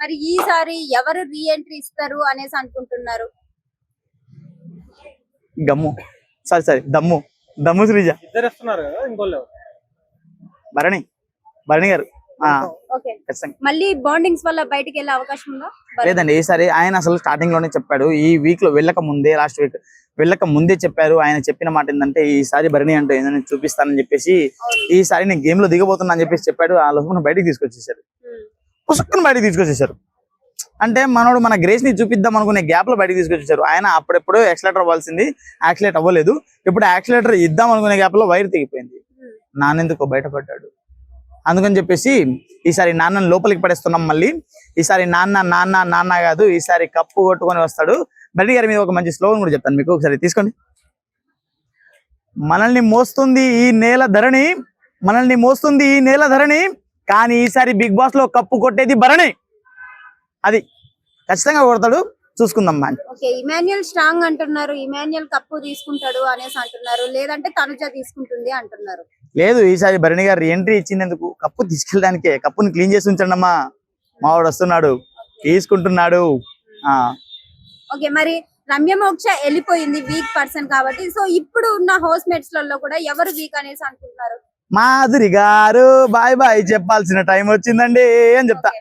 మరి ఈసారి ఎవరు రీ ఎంట్రీ ఇస్తారు అనేసి అనుకుంటున్నారు? గమ్ము. సారీ సారీ దమ్ము. దమ్ము శ్రీజ. ఇద్దరు వస్తున్నారు కదా ఇంకోళ్ళు ఎవరు? భరణి. భరణి గారు. ఆ, ఓకే. ఖచ్చితంగా. మళ్ళీ బాండింగ్స్ వల్ల బయటికి వెళ్ళే అవకాశం ఉందా? లేదండి ఈసారి ఆయన అసలు స్టార్టింగ్లోనే చెప్పాడు. ఈ వీక్లో వెళ్ళక ముందే లాస్ట్ వీక్ వెళ్ళక ముందే చెప్పారు. ఆయన చెప్పిన మాట ఏంటంటే ఈసారి భరణి అంటే ఏందని చూపిస్తానని చెప్పేసి. ఈసారి నేను గేమ్లో దిగబోతున్నా అని చెప్పేసి చెప్పాడు. ఆ లోపల బయటికి తీసుకొచ్చేసారు. పుసుక్కుని బయటికి తీసుకొచ్చేసారు. అంటే మనోడు మన గ్రేస్ని చూపిద్దాం అనుకునే గ్యాప్లో బయటికి తీసుకొచ్చేసారు. ఆయన అప్పుడెప్పుడు యాక్సిలేటర్ అవ్వాల్సింది యాక్సిలేట్ అవ్వలేదు. ఇప్పుడు యాక్సిలేటర్ ఇద్దాం అనుకునే గ్యాప్లో వైర్ తెగిపోయింది. నాన్నెందుకో బయటపడ్డాడు. అందుకని చెప్పేసి ఈసారి నాన్నని లోపలికి పడేస్తున్నాం మళ్ళీ. ఈసారి నాన్న నాన్న నాన్న కాదు ఈసారి కప్పు కొట్టుకొని వస్తాడు. బెడ్డి గారి మీద ఒక మంచి స్లోగన్ కూడా చెప్తాను మీకు ఒకసారి తీసుకోండి. మనల్ని మోస్తుంది ఈ నేల ధరణి మనల్ని మోస్తుంది ఈ నేల ధరణి కానీ ఈసారి బిగ్ బాస్లో కప్పు కొట్టేది భరణి. అది ఖచ్చితంగా కొడతాడు. చూసుకుందాం ఓకే ఇమాన్యుయల్ స్ట్రాంగ్ అంటున్నారు. ఇమాన్యుయల్ కప్పు తీసుకుంటాడు అనేసి అంటున్నారు. లేదంటే తనుజ తీసుకుంటుంది అంటున్నారు. లేదు ఈసారి భరణి గారు ఎంట్రీ ఇచ్చినందుకు కప్పు తీసుకెళ్ళడానికే. కప్పుని క్లీన్ చేసి ఉంచండి అమ్మా. మావాడు వస్తున్నాడు. తీసుకుంటున్నాడు. ఆ. ఓకే మరి రమ్య మోక్ష వెళ్ళిపోయింది వీక్ పర్సన్ కాబట్టి. సో ఇప్పుడు ఉన్న హౌస్ మేట్స్లలో కూడా ఎవరు వీక్ అనేసి అనుకుంటున్నారు? మాధురి గారు. బాయ్ బాయ్ చెప్పాల్సిన టైం వచ్చిందండి అని చెప్తా.